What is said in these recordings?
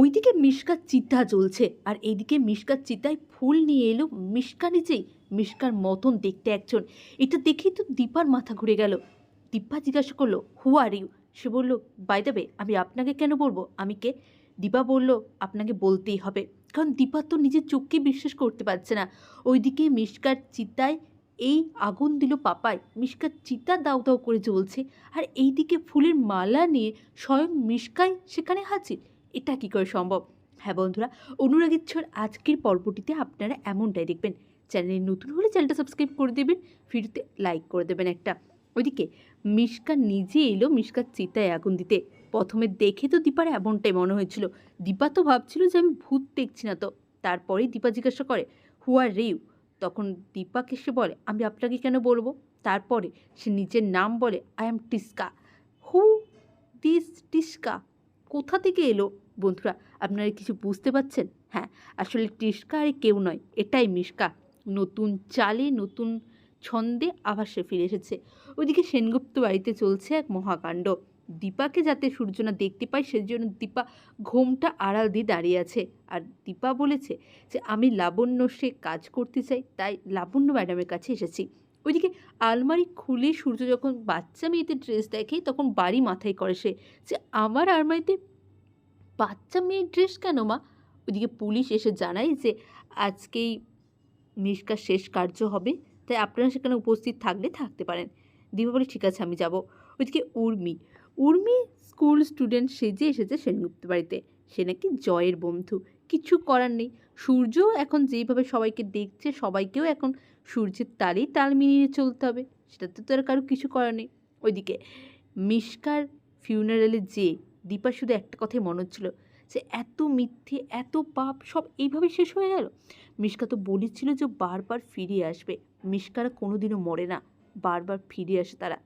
ওইদিকে মিশকার চিতা জ্বলছে, আর এইদিকে মিশকার চিতায় ফুল নিয়ে এলো মিশকা নিজেই, মিশকার মতন দেখতে একজন। এটা দেখেই তো দীপার মাথা ঘুরে গেল। দীপা জিজ্ঞাসা করল হু আর ইউ সে বলল বাই দেবে আমি আপনাকে কেন বলব? আমি কে? দীপা বলল, আপনাকে বলতেই হবে। কারণ দীপা তো নিজের চোখকে বিশ্বাস করতে পারছে না। ওইদিকে মিশকার চিতায় এই আগুন দিল পাপায়। মিশকার চিতা দাউ দাউ করে জ্বলছে, আর এইদিকে ফুলের মালা নিয়ে স্বয়ং মিশকাই সেখানে হাজির। এটা কী করে সম্ভব? হ্যাঁ বন্ধুরা অনুরাগের আজকের পর্বটিতে আপনারা এমনটাই দেখবেন। চ্যানেলে নতুন হলে চ্যানেলটা সাবস্ক্রাইব করে দেবেন, ভিডিওতে লাইক করে দেবেন একটা। ওইদিকে মিশকা নিজে এলো মিশকার চিতায় আগুন দিতে। প্রথমে দেখে তো দীপার এমনটাই মনে হয়েছিল। দীপা তো ভাবছিল যে আমি ভূত দেখছি না তো। তারপরেই দীপা জিজ্ঞাসা করে হু আর রিউ তখন দীপাকে সে বলে, আমি আপনাকে কেন বলব? তারপরে সে নিজের নাম বলে I am Tisca who this Tisca কোথা থেকে এলো? বন্ধুরা, আপনারা কিছু বুঝতে পারছেন? হ্যাঁ আসলে টিস্কা আর কেউ নয়, এটাই মিশকা নতুন চালে নতুন ছন্দে আবার সে ফিরে এসেছে। ওইদিকে সেনগুপ্ত বাড়িতে চলছে এক মহাকাণ্ড। দীপাকে যাতে সূর্য না দেখতে পায়, সেজন্য দীপা ঘোমটা আড়াল দিয়ে দাঁড়িয়ে আছে। আর দীপা বলেছে যে, আমি লাবণ্য সে কাজ করতে চাই, তাই লাবণ্য ম্যাডামের কাছে এসেছি। ওইদিকে আলমারি খুলে সূর্য যখন বাচ্চা মেয়েদের ড্রেস দেখে, তখন বাড়ি মাথায় করে সে যে, আমার আলমারিতে বাচ্চা মেয়ের ড্রেস কেন মা? ওইদিকে পুলিশ এসে জানায় যে আজকেই মিশকার শেষ কার্য হবে, তাই আপনারা সেখানে উপস্থিত থাকলে থাকতে পারেন। দীপা বলে, ঠিক আছে, আমি যাব। ওইদিকে উর্মি উর্মি স্কুল স্টুডেন্ট সেজে এসেছে সেনগুপ্ত বাড়িতে। সে নাকি জয়ের বন্ধু। কিছু করার নেই। সূর্য এখন যেইভাবে সবাইকে দেখছে, সবাইকেও এখন সূর্যের তালেই তাল মিলিয়ে চলতে হবে। সেটাতে তো আর কারও কিছু করার নেই। ওইদিকে মিশকার ফিউনারেলে যে দীপা শুধু একটা কথাই মনে হচ্ছিল, যে এত মিথ্যে, এত পাপ, সব এইভাবে শেষ হয়ে গেল। মিশকা তো বলেছিল যে বারবার ফিরে আসবে। মিশকারা কোনোদিনও মরে না। বারবার ফিরে আসে তারা।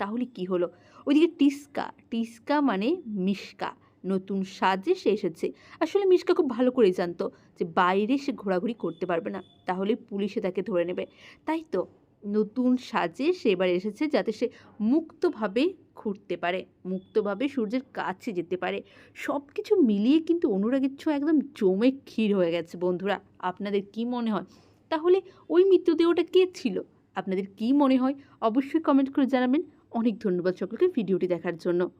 তাহলে কি হলো? ওইদিকে টিস্কা টিস্কা মানে মিশকা। নতুন সাজে সে এসেছে। আসলে মিশকা খুব ভালো করেই জানতো যে বাইরে সে ঘোরাঘুরি করতে পারবে না। তাহলে পুলিশে তাকে ধরে নেবে। তাই তো নতুন সাজে সে এবার এসেছে যাতে সে মুক্তভাবে ঘুরতে পারে, মুক্তভাবে সূর্যের কাছে যেতে পারে। সব কিছু মিলিয়ে কিন্তু অনুরাগের ছোঁয়া একদম জমে ক্ষীর হয়ে গেছে, বন্ধুরা। আপনাদের কি মনে হয়? তাহলে ওই মৃত্যুদেহটা কে ছিল? আপনাদের কি মনে হয়? অবশ্যই কমেন্ট করে জানাবেন। অনেক ধন্যবাদ সকলকে ভিডিওটি দেখার জন্য।